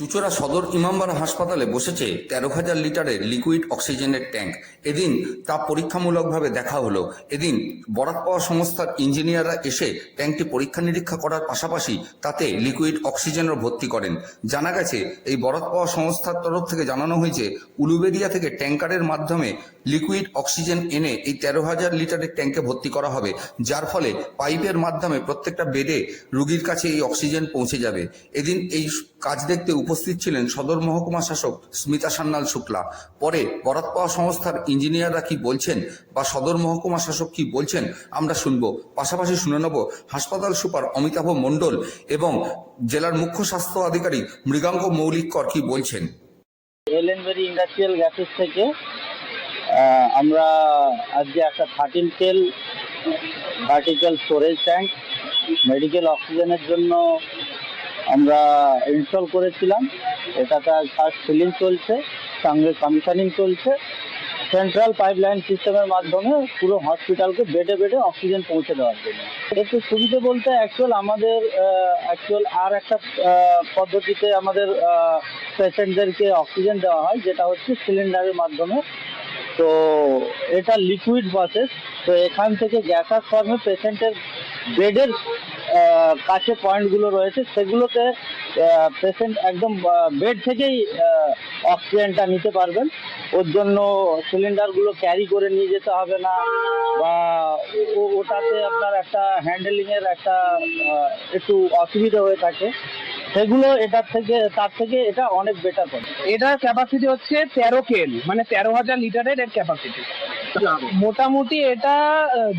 চুচড়া সদর ইমামবাড়া হাসপাতালে বসেছে তেরো হাজার লিটারের লিকুইড অক্সিজেনের ট্যাঙ্ক। এদিন তা পরীক্ষামূলকভাবে দেখা হলো। এদিন বরাত পাওয়া সংস্থার ইঞ্জিনিয়াররা এসে ট্যাঙ্কটি পরীক্ষা নিরীক্ষা করার পাশাপাশি তাতে লিকুইড অক্সিজেনও ভর্তি করেন। জানা গেছে, এই বরাত পাওয়া সংস্থার তরফ থেকে জানানো হয়েছে উলুবেরিয়া থেকে ট্যাঙ্কারের মাধ্যমে লিকুইড অক্সিজেন এনে এই তেরো হাজার লিটারের ট্যাঙ্কে ভর্তি করা হবে, যার ফলে পাইপের মাধ্যমে প্রত্যেকটা বেডে রুগীর কাছে এই অক্সিজেন পৌঁছে যাবে। এদিন এই কাজ দেখতে উপস্থিত ছিলেন সদর মহকুমা শাসক স্মিতা সান্যাল শুক্লা। পরে বরাত পাওয়া সংস্থার ইঞ্জিনিয়াররা কি বলছেন বা সদর মহকুমা শাসক কি বলছেন আমরা শুনব। পাশাপাশি শুনে নেব হাসপাতাল সুপার অমিতাভ মণ্ডল এবং জেলার মুখ্য স্বাস্থ্য আধিকারিক মৃগাঙ্ক মৌলিককর কি বলছেন। এলেনবেরি ইন্ডাস্ট্রিয়াল গ্যাসেস থেকে আমরা আজকে একটা thirteen cell vertical storage tank, medical অক্সিজেনের জন্য আমরা ইনস্টল করেছিলাম। এটাতে ফার্স্ট ফিলিং চলছে, সঙ্গে কমিশনিং চলছে। সেন্ট্রাল পাইপলাইন সিস্টেমের মাধ্যমে পুরো হসপিটালকে বেডে বেডে অক্সিজেন পৌঁছে দেওয়ার জন্য। একটু সুবিধে বলতে অ্যাকচুয়াল আমাদের অ্যাকচুয়াল আর একটা পদ্ধতিতে আমাদের পেশেন্টদেরকে অক্সিজেন দেওয়া হয়, যেটা হচ্ছে সিলিন্ডারের মাধ্যমে। তো এটা লিকুইড প্রসেস তো এখান থেকে গ্যাসার ফর্মে পেশেন্টের বেডের কাছে পয়েন্টগুলো রয়েছে, সেগুলোতে পেশেন্ট একদম বেড থেকেই অক্সিজেনটা নিতে পারবেন। ওর জন্য সিলিন্ডারগুলো ক্যারি করে নিয়ে যেতে হবে না, বা ওটাতে আপনার একটা হ্যান্ডেলিংয়ের একটা একটু অসুবিধা হয়ে থাকে। সেগুলো এটার থেকে, তার থেকে এটা অনেক বেটার করে। এটার ক্যাপাসিটি হচ্ছে তেরো কেল মানে তেরো হাজার লিটারের এর ক্যাপাসিটি মোটামুটি এটা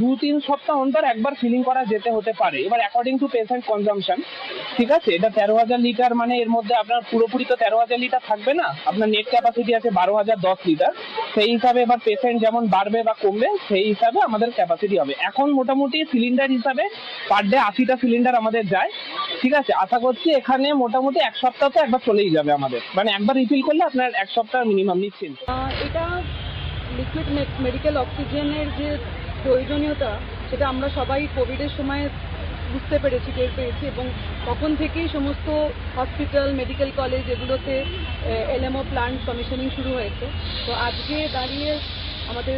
দু তিন সপ্তাহ অন্তর একবার ফিলিং করা যেতে হতে পারে। এবার অ্যাকর্ডিং টু পেশেন্ট কনজামশন ঠিক আছে? এটা তেরো হাজার লিটার মানে এর মধ্যে আপনার পুরোপুরি তো তেরো হাজার লিটার থাকবে না? আপনার নেট ক্যাপাসিটি আছে বারো হাজার দশ লিটার। সেই হিসাবে এবার পেশেন্ট যেমন বাড়বে বা কমবে সেই হিসাবে আমাদের ক্যাপাসিটি হবে। এখন মোটামুটি সিলিন্ডার হিসাবে পার ডে আশিটা সিলিন্ডার আমাদের যায়। ঠিক আছে? আশা করছি এখানে মোটামুটি এক সপ্তাহ তো একবার চলেই যাবে আমাদের। মানে একবার রিফিল করলে আপনার এক সপ্তাহ মিনিমাম নিশ্চিন্ত। এটা লিকুইড মেডিকেল অক্সিজেনের যে প্রয়োজনীয়তা, সেটা আমরা সবাই কোভিডের সময় বুঝতে পেরেছি, টের পেয়েছি এবং তখন থেকেই সমস্ত হসপিটাল মেডিকেল কলেজ এগুলোতে এলএমও প্লান্ট কমিশনিং শুরু হয়েছে। তো আজকে দাঁড়িয়ে আমাদের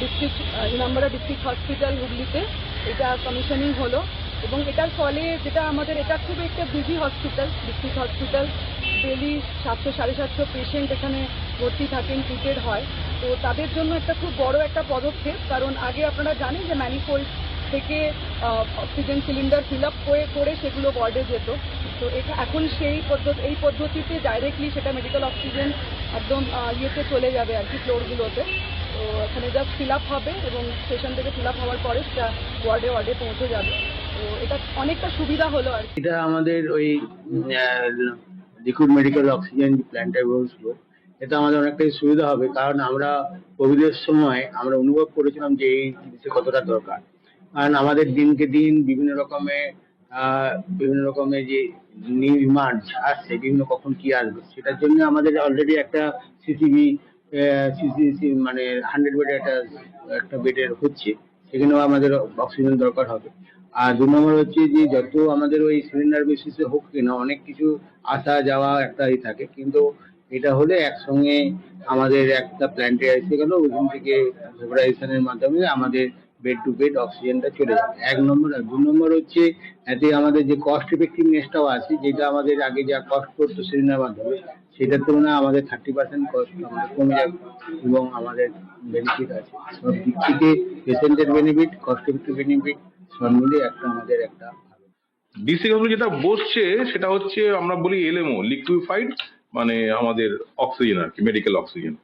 ডিস্ট্রিক্ট ইনামবাড়া ডিস্ট্রিক্ট হসপিটাল হুগলিতে এটা কমিশনিং হলো এবং এটার ফলে যেটা আমাদের, এটা খুব একটা busy hospital district hospital daily সাতশো সাড়ে সাতশো পেশেন্ট এখানে ভর্তি থাকেন ট্রিটেড হয়। তো তাদের জন্য একটা খুব বড় একটা পদক্ষেপ, কারণ আগে আপনারা জানেন যে ম্যানিফোল্ড থেকে অক্সিজেন সিলিন্ডার ফিল আপ করে করে সেগুলো ওয়ার্ডে যেত। তো এটা এখন সেই পদ্ধতি এই পদ্ধতিতে ডাইরেক্টলি সেটা মেডিকেল অক্সিজেন একদম ইয়েতে চলে যাবে আর কি ফ্লোরগুলোতে তো এখানে জাস্ট ফিল আপ হবে এবং স্টেশন থেকে ফিল আপ হওয়ার পরে সেটা ওয়ার্ডে ওয়ার্ডে পৌঁছে যাবে। তো এটা অনেকটা সুবিধা হলো আর এটা আমাদের ওই লিকুইড মেডিকেল অক্সিজেন প্ল্যান্টটা বলছিল এটা আমাদের অনেকটাই সুবিধা হবে, কারণ আমরা কোভিডের সময় আমরা অনুভব করেছিলাম যে এই জিনিসের কতটা দরকার। কারণ আমাদের দিনকে দিন বিভিন্ন রকমের বিভিন্ন রকমের যে ডিমান্ড আসছে, বিভিন্ন কখন কি আসবে, সেটার জন্য আমাদের অলরেডি একটা সিসিবি সিসি মানে হান্ড্রেড বেডের একটা একটা বেডের হচ্ছে, সেখানেও আমাদের অক্সিজেন দরকার হবে। আর দু নম্বর হচ্ছে যে যত আমাদের ওই সিলিন্ডার বেসিসে হোক কিনা, অনেক কিছু আসা যাওয়া একটা ই থাকে, কিন্তু এটা হলে একসঙ্গে আমাদের একটা প্ল্যান্টে এসে গেল, ওইখান থেকে ভেবরাইজেশনের মাধ্যমে আমাদের বেড টু বেড অক্সিজেনটা চলে যাবে এক নম্বর আর দু নম্বর হচ্ছে, এতে আমাদের যে কস্ট ইফেক্টিভনেসটাও আছে, যেটা আমাদের আগে যা কস্ট করতো সিলিন্ডার মাধ্যমে, সেটার তুলনায় আমাদের থার্টি পার্সেন্ট কস্ট আমাদের কমে যাবে এবং আমাদের বেনিফিট আছে। সব দিক থেকে পেশেন্টের বেনিফিট কস্ট ইফেক্টিভ বেনিফিট সব মিলিয়ে একটা আমাদের একটা ডিসিগুলো যেটা বসছে, সেটা হচ্ছে আমরা বলি এলএমও লিকুইফাইড মানে আমাদের অক্সিজেন আর কি মেডিকেল অক্সিজেন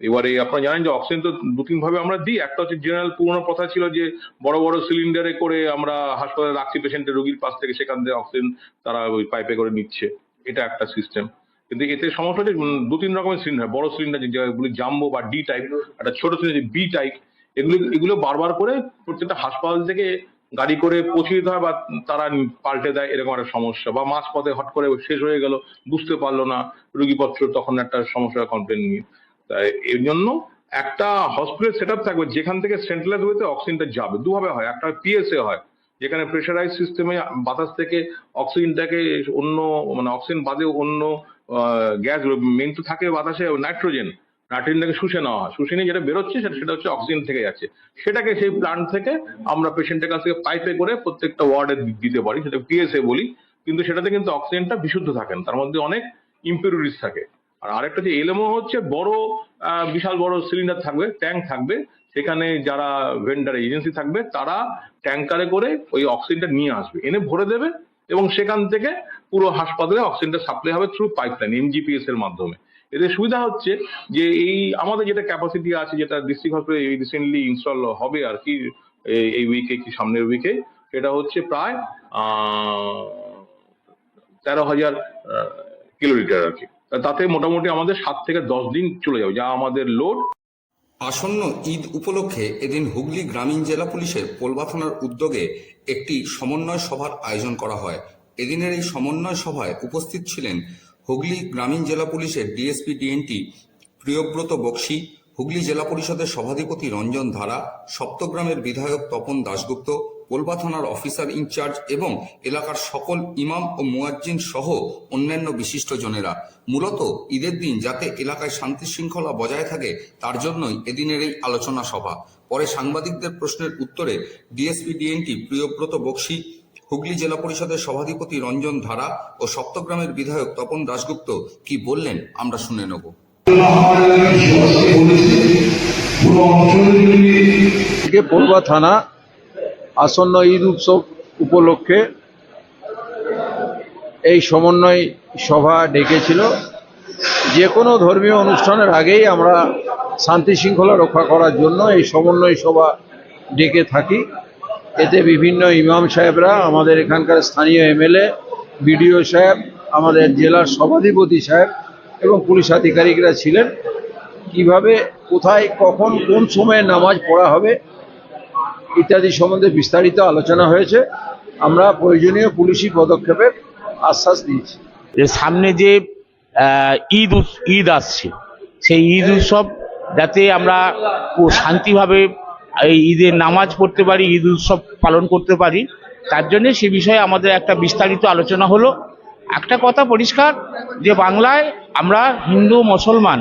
এবারে আপনারা জানেন যে অক্সিজেন তো দু তিন ভাবে আমরা দিই। একটা হচ্ছে জেনারেল পুরোনো কথা ছিল যে বড় বড় সিলিন্ডারে করে আমরা হাসপাতালে রাখছি পেশেন্টের রোগীর পাশ থেকে, সেখান থেকে অক্সিজেন তারা ওই পাইপে করে নিচ্ছে। এটা একটা সিস্টেম কিন্তু এতে সমস্যা হচ্ছে দু তিন রকমের সিলিন্ডার বড় সিলিন্ডার যেগুলি জাম্বো বা ডি টাইপ একটা ছোট সিলিন্ডার বি টাইপ এগুলো এগুলো বারবার করে প্রত্যেকটা হাসপাতাল থেকে গাড়ি করে পৌঁছে দিতে হয় বা তারা পাল্টে দেয়, এরকম একটা সমস্যা। বা মাঝ পথে হট করে শেষ হয়ে গেল, বুঝতে পারল না রুগীপত্র, তখন একটা সমস্যা কমপ্লেন নিয়ে। তাই এর জন্য একটা হসপিটাল সেট আপ থাকবে, যেখান থেকে সেন্ট্রালাইজ ওয়েতে অক্সিজেনটা যাবে। দুভাবে হয়, একটা পিএসএ হয়, যেখানে প্রেশারাইজ সিস্টেমে বাতাস থেকে অক্সিজেনটাকে অন্য মানে অক্সিজেন বাদে অন্য গ্যাস মেন তো থাকে বাতাসে নাইট্রোজেন নাইট্রোজেনটাকে শুষে নেওয়া হয়। শুষে নিয়ে যেটা বেরোচ্ছে সেটা সেটা হচ্ছে অক্সিজেন থেকে যাচ্ছে। সেটাকে সেই প্লান্ট থেকে আমরা পেশেন্টের কাছ থেকে পাইপে করে প্রত্যেকটা ওয়ার্ডে দিতে পারি। সেটা পিএসএ বলি। কিন্তু সেটাতে কিন্তু অক্সিজেনটা বিশুদ্ধ থাকে না। তার মধ্যে অনেক ইম্পিউরিটিস থাকে। আর আরেকটা যে এলএমও হচ্ছে, বড় বিশাল বড় সিলিন্ডার থাকবে ট্যাঙ্ক থাকবে। সেখানে যারা ভেন্ডার এজেন্সি থাকবে, তারা ট্যাঙ্কারে করে ওই অক্সিজেনটা নিয়ে আসবে। এনে ভরে দেবে এবং সেখান থেকে পুরো হাসপাতালে অক্সিজেনটা সাপ্লাই হবে থ্রু পাইপলাইন এমজিপিএস এর মাধ্যমে। এতে সুবিধা হচ্ছে যে এই আমাদের যেটা ক্যাপাসিটি আছে, যেটা ডিস্ট্রিক্ট হসপিটালে রিসেন্টলি ইনস্টল হবে আর কি, এই- উইকে কি সামনের উইকে সেটা হচ্ছে প্রায় তেরো হাজার কিলোমিটার আর কি। তাতে মোটামুটি আমাদের সাত থেকে দশ দিন চলে যাবে, যা আমাদের লোড আসন্ন ঈদ উপলক্ষে এদিন হুগলি গ্রামীণ জেলা পুলিশের পোলবা থানার উদ্যোগে একটি সমন্বয় সভার আয়োজন করা হয়। এদিনের এই সমন্বয় সভায় উপস্থিত ছিলেন হুগলি গ্রামীণ জেলা পুলিশের ডিএসপি ডিএনটি প্রিয়ব্রত বক্সি, হুগলি জেলা পরিষদের সভাধিপতি রঞ্জন ধারা, সপ্তগ্রামের বিধায়ক তপন দাশগুপ্ত পোলবা থানার অফিসার ইনচার্জ এবং এলাকার সকল ইমাম ও মুয়াজ্জিন সহ অন্যান্য বিশিষ্টজনেরা মূলত ঈদের দিন যাতে এলাকায় শান্তি শৃঙ্খলা বজায় থাকে, তার জন্যই এদিনের এই আলোচনা সভা। পরে সাংবাদিকদের প্রশ্নের উত্তরে ডিএসপি ডিএনটি প্রিয়ব্রত বক্সি হুগলি জেলা পরিষদের সভাধিপতি রঞ্জন ধারা ও সপ্তগ্রামের বিধায়ক তপন দাশগুপ্ত কি বললেন, আমরা শুনে নেব। পড়ুয়া থানা আসন্ন ঈদ উৎসব উপলক্ষে এই সমন্বয় সভা ডেকেছিল। যে কোনো ধর্মীয় অনুষ্ঠানের আগেই আমরা শান্তি শৃঙ্খলা রক্ষা করার জন্য এই সমন্বয় সভা ডেকে থাকি। এতে বিভিন্ন ইমাম সাহেবরা আমাদের এখানকার স্থানীয় এমএলএ, বিডিও সাহেব, আমাদের জেলার সভাধিপতি সাহেব এবং পুলিশ আধিকারিকরা ছিলেন। কীভাবে, কোথায়, কখন, কোন সময়ে নামাজ পড়া হবে ইত্যাদি সম্বন্ধে বিস্তারিত আলোচনা হয়েছে। আমরা প্রয়োজনীয় পুলিশি পদক্ষেপের আশ্বাস দিয়েছি। যে সামনে যে ঈদ ঈদ আসছে, সেই ঈদ উৎসব যাতে আমরা শান্তিভাবে এই ঈদের নামাজ পড়তে পারি, ঈদ উৎসব পালন করতে পারি। তার জন্যে সে বিষয়ে আমাদের একটা বিস্তারিত আলোচনা হলো। একটা কথা পরিষ্কার, যে বাংলায় আমরা হিন্দু মুসলমান,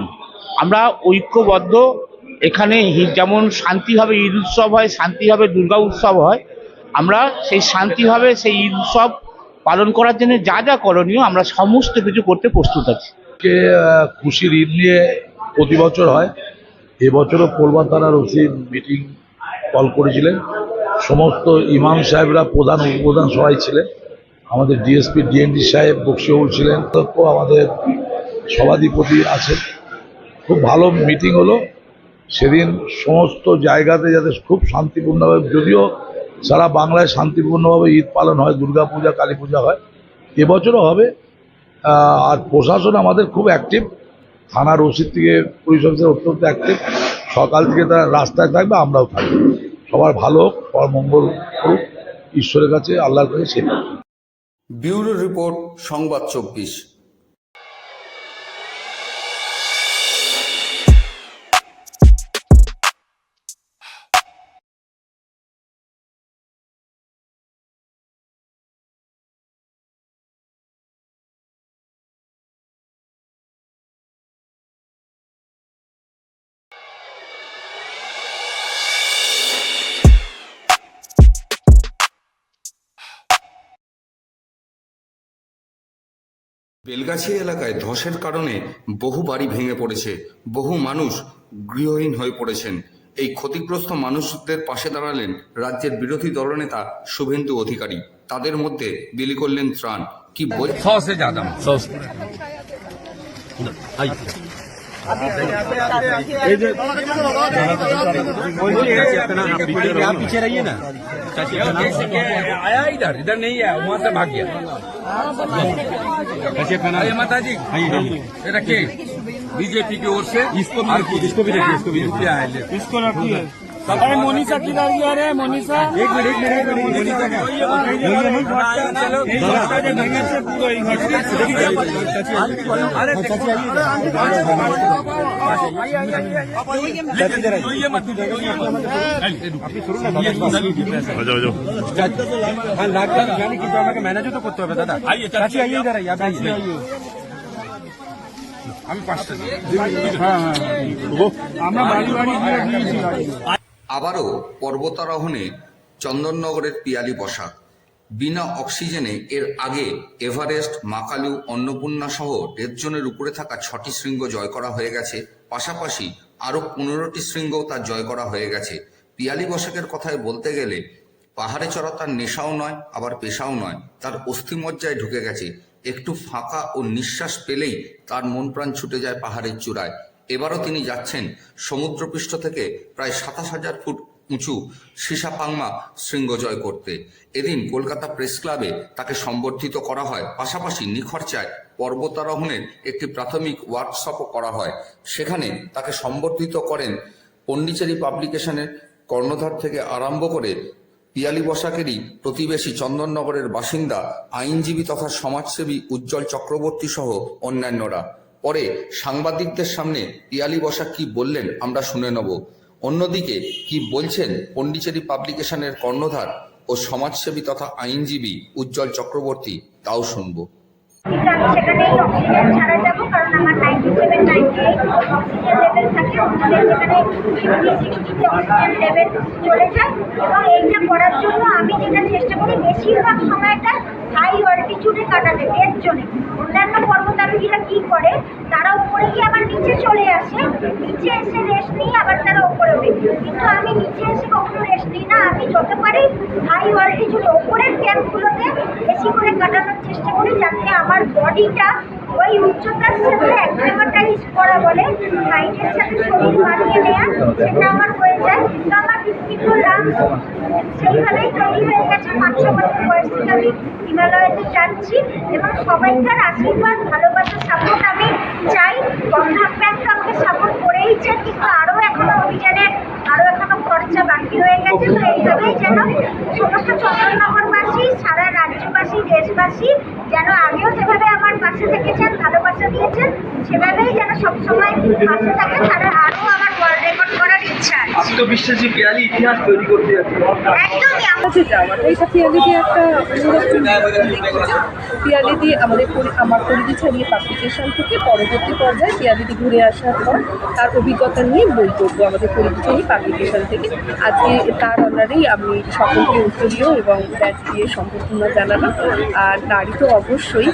আমরা ঐক্যবদ্ধ। এখানে যেমন শান্তিভাবে ঈদ উৎসব হয়, শান্তিভাবে দুর্গা উৎসব হয়, আমরা সেই শান্তিভাবে সেই ঈদ উৎসব পালন করার জন্য যা যা করণীয়, আমরা সমস্ত কিছু করতে প্রস্তুত আছি। খুশির ঈদ নিয়ে প্রতি বছর হয়। এবছরও থানার ওসি মিটিং কল করেছিলেন। সমস্ত ইমাম সাহেবরা প্রধান, উপপ্রধান সবাই ছিলেন। আমাদের ডিএসপি ডিএনডি সাহেব বক্সিউল ছিলেন। তো আমাদের সভাধিপতি আছেন। খুব ভালো মিটিং হলো। সেদিন সমস্ত জায়গাতে যাতে খুব শান্তিপূর্ণভাবে, যদিও সারা বাংলায় শান্তিপূর্ণভাবে ঈদ পালন হয়, দুর্গাপূজা কালী পূজা হয়, এবছরও হবে। আর প্রশাসন আমাদের খুব অ্যাক্টিভ থানার ওসির থেকে, পুলিশ অফিসার অত্যন্ত অ্যাক্টিভ সকাল থেকে তারা রাস্তায় থাকবে, আমরাও থাকব। সবার ভালো মঙ্গল হোক ঈশ্বরের কাছে আল্লাহর কাছে সেটা ব্যুরো রিপোর্ট, সংবাদ চব্বিশ। বেলগাছি এলাকায় ধসের কারণে বহু বাড়ি ভেঙে পড়েছে বহু মানুষ গৃহহীন হয়ে পড়েছেন এই ক্ষতিগ্রস্ত মানুষদের পাশে দাঁড়ালেন রাজ্যের বিরোধী দলনেতা শুভেন্দু অধিকারী তাদের মধ্যে বিলি করলেন ত্রাণ কি বল आया इधर इधर नहीं है वहां से भाग गया अरे माता जी ये रखिए बीजेपी की ओर से इसको भी इसको भी रखिए इसको भी रखिए इसको रखिए अरे मोनिसा किधर गया रे मोनिसा एक मिनट एक मिनट मोनिसा चलो अरे ये मत হ্যাঁ লাগবে জানি কিন্তু আমাকে ম্যানেজও তো করতে হবে দাদা আইয়ে চাচি আইয়ে ইধার আইয়ে আপনি আইয়ে আমি পাঁচটা হ্যাঁ হ্যাঁ আমরা বাড়ি বাড়ি গিয়ে দিয়েছি আবারও পর্বতারোহণে চন্দননগরের পিয়ালি বসাক বিনা অক্সিজেনে এর আগে এভারেস্ট, মাকালু, অন্নপূর্ণা সহ দেড় জনের উপরে থাকা ছটি শৃঙ্গ জয় করা হয়ে গেছে। পাশাপাশি আরও পনেরোটি শৃঙ্গও তার জয় করা হয়ে গেছে। পিয়ালি বসাকের কথায় বলতে গেলে, পাহাড়ে চড়া তার নেশাও নয়, আবার পেশাও নয়। তার অস্থিমজ্জায় ঢুকে গেছে। একটু ফাঁকা ও নিঃশ্বাস পেলেই তার মন প্রাণ ছুটে যায় পাহাড়ের চূড়ায়। এবারও তিনি যাচ্ছেন সমুদ্রপৃষ্ঠ থেকে প্রায় সাতাশ হাজার ফুট উঁচু সিসাপাংমা শৃঙ্গ জয় করতে। এদিন কলকাতা প্রেস ক্লাবে তাকে সম্বর্ধিত করা হয়। পাশাপাশি নিখরচায় পর্বতারোহণের একটি প্রাথমিক ওয়ার্কশপও করা হয়। সেখানে তাকে সম্বর্ধিত করেন পন্ডিচেরি পাবলিকেশনের কর্ণধার থেকে আরম্ভ করে পিয়ালি বসাকেরই প্রতিবেশী চন্দননগরের বাসিন্দা, আইনজীবী তথা সমাজসেবী উজ্জ্বল চক্রবর্তী সহ অন্যান্যরা। পরে সাংবাদিকদের সামনে পিয়ালি বসাক কি বললেন আমরা শুনে নেব। অন্যদিকে কি বলছেন পন্ডিচেরি পাবলিকেশনের কর্ণধার ও সমাজসেবী তথা আইনজীবী উজ্জ্বল চক্রবর্তী, তাও শুনব। সেখানে অক্সিজেন ছাড়া যাব কারণ আমার ninety seven ninety eight oxygen level সেখানে ফিফটি অক্সিজেন লেভেল চলে যায় এবং এইটা করার জন্য আমি যেটা চেষ্টা করি বেশিরভাগ সময়টা হাই অল্টিটিউডে কাটাতে। এর জন্য অন্যান্য পর্বতারোহীরা কি করে তারা উপরে গিয়ে আবার নিচে চলে আসে নিচে এসে রেস্ট নিয়ে আবার তারা উপরে ওঠে কিন্তু আমি নিচে এসে কখনো রেস্ট নিই না আমি যত পারি হাই অল্টিটিউডে উপরের ক্যাম্পগুলোতে বেশি করে কাটানোর চেষ্টা করি যাতে আমার বডিটা ওই উচ্চতার সাথে অ্যাক্লিমাটাইজ করা বলে হাইটের সাথে শরীর মানিয়ে নেওয়া সেটা আমার হয়ে যায় তো আমার কিন্তু সেইভাবেই তৈরি হয়ে গেছে পাঁচ ছ বছর বয়স আমি হিমালয়াতে যাচ্ছি এবং সবাইকার আশীর্বাদ, ভালোবাসা সাপোর্ট আমি চাই। বন্ধন ব্যাংক আমাকে সাপোর্ট করেইছে কিন্তু আরও এখনও অভিযানে আরও এখনও খরচা বাকি রয়ে গেছে। তো এইভাবেই যেন সমস্ত চন্দননগরবাসী, সারা রাজ্যবাসী, দেশবাসী যেন আগেও যেভাবে আমার পাশে থেকেছেন ভালোবাসা দিয়েছেন, সেভাবেই যেন সবসময় পাশে থাকে তারা আরও আমার ইচ্ছা আছে আত্মবিশ্বাসী পিয়ালি ইতিহাস তৈরি করতে যাচ্ছে। কাছে যাওয়াটা এটা পিয়ালিদি একটা পিয়ালিদি আমাদের আমার পরিধি ছাড়িয়ে পাবলিকেশন থেকে পরবর্তী পর্যায়ে পিয়ালিদি ঘুরে আসার পর তার অভিজ্ঞতা নিয়ে বই করব আমাদের পরিধি ছাড়িয়ে পাবলিকেশন থেকে। আজকে তার অনারেই আমি সকলকে উত্তরীয় এবং ব্যাচ দিয়ে সম্বর্ধনা জানালাম। আর নারী তো অবশ্যই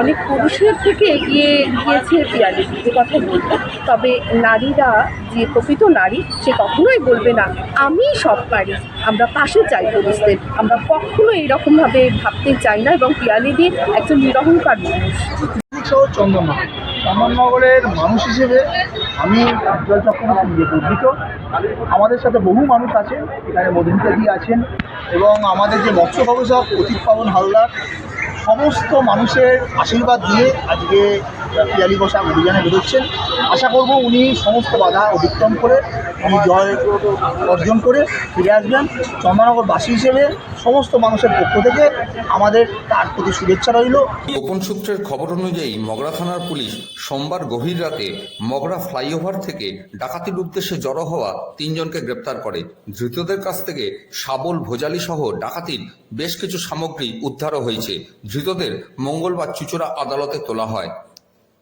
অনেক পুরুষের থেকে এগিয়ে গিয়েছে পিয়ালিদি এ কথা বলব তবে নারীরা যে প্রকৃত নারী সে কখনোই বলবে না। আমি সব পারি। আমরা পাশে চাই পুরুষদের। আমরা কখনো এইরকমভাবে ভাবতে চাই না এবং পিয়ালি পিয়ালিদি একজন নিরহংকার মানুষ। সহ চন্দননগর চন্দননগরের মানুষ হিসেবে আমি চক্রবর্তী গর্বিত। আমাদের সাথে বহু মানুষ আছেন। এখানে মধুমিতাদি আছেন এবং আমাদের যে মৎস্য গবেষক অতীত পাবন হালদার, সমস্ত মানুষের আশীর্বাদ দিয়ে আজকে পিয়ালি বসা অভিযানে বেরোচ্ছেন। আশা করব উনি সমস্ত বাধা অতিক্রম করে উনি জয় অর্জন করে ফিরে আসবেন। চন্দননগরবাসী হিসেবে সমস্ত মানুষের পক্ষ থেকে আমাদের তার প্রতি শুভেচ্ছা রইল। গোপন সূত্রের খবর অনুযায়ী মগরা থানার পুলিশ সোমবার গভীর রাতে মগরা ফ্লাইওভার থেকে ডাকাতির উদ্দেশ্যে জড়ো হওয়া তিনজনকে গ্রেপ্তার করে। ধৃতদের কাছ থেকে শাবল ভোজালি সহ ডাকাতির বেশ কিছু সামগ্রী উদ্ধারও হয়েছে। ধৃতদের মঙ্গলবার চুচুড়া আদালতে তোলা হয়।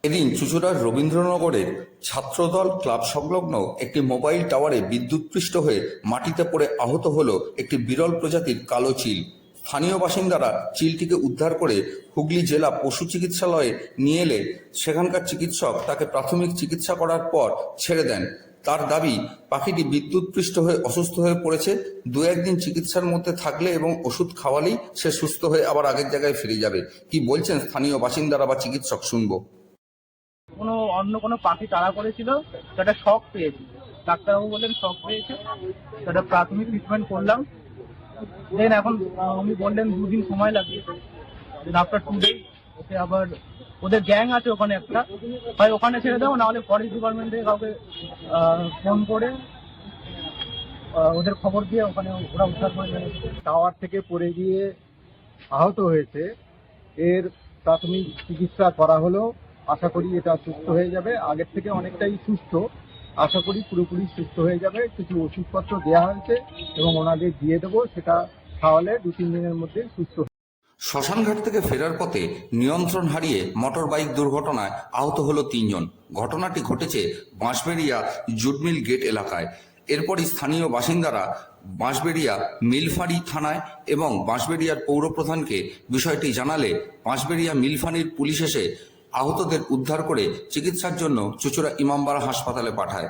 এদিন চুচুড়ার রবীন্দ্রনগরের ছাত্রদল ক্লাব সংলগ্ন একটি মোবাইল টাওয়ারে বিদ্যুৎপৃষ্ট হয়ে মাটিতে পড়ে আহত হল একটি বিরল প্রজাতির কালো চিল। স্থানীয় বাসিন্দারা চিলটিকে উদ্ধার করে হুগলি জেলা পশু চিকিৎসালয়ে নিয়ে এলে সেখানকার চিকিৎসক তাকে প্রাথমিক চিকিৎসা করার পর ছেড়ে দেন। তার দাবি, পাখিটি বিদ্যুৎপৃষ্ট হয়ে অসুস্থ হয়ে পড়েছে, দু একদিন চিকিৎসার মধ্যে থাকলে এবং ওষুধ খাওয়ালেই সে সুস্থ হয়ে আবার আগের জায়গায় ফিরে যাবে। কি বলছেন স্থানীয় বাসিন্দারা বা চিকিৎসক শুনব। কোনো অন্য কোনো পাখি তাড়া করেছিল, সেটা শখ পেয়েছে ডাক্তারবাবু বললেন শখ পেয়েছে। সেটা প্রাথমিক ট্রিটমেন্ট করলাম। দেন এখন উনি বললেন, দুদিন সময় লাগবে। Then after two days okay আবার, ওদের গ্যাং আছে ওখানে একটা। হয় ওখানে ছেড়ে দেবো, নাহলে ফরেস্ট ডিপার্টমেন্ট থেকে কাউকে ফোন করে ওদের খবর দিয়ে ওখানে ওরা উদ্ধার করে টাওয়ার থেকে পড়ে গিয়ে আহত হয়েছে। এর প্রাথমিক চিকিৎসা করা হলো। আশা করি এটা সুস্থ হয়ে যাবে। আগের থেকে অনেকটাই সুস্থ। আশা করি পুরোপুরি সুস্থ হয়ে যাবে। কিছু ওষুধপত্র দেওয়া হয়েছে এবং ওনাদের দিয়ে দেবো, সেটা খাওয়ালে দু তিন দিনের মধ্যে সুস্থ শ্মশানঘাট থেকে ফেরার পথে নিয়ন্ত্রণ হারিয়ে মোটর বাইক দুর্ঘটনায় আহত হলো তিনজন। ঘটনাটি ঘটেছে বাঁশবেড়িয়া জুটমিল গেট এলাকায়। এরপরই স্থানীয় বাসিন্দারা বাঁশবেড়িয়া মিলফাঁড়ি থানায় এবং বাঁশবেড়িয়ার পৌরপ্রধানকে বিষয়টি জানালে বাঁশবেড়িয়া মিলফানির পুলিশ এসে আহতদের উদ্ধার করে চিকিৎসার জন্য চুচুড়া ইমামবাড়া হাসপাতালে পাঠায়।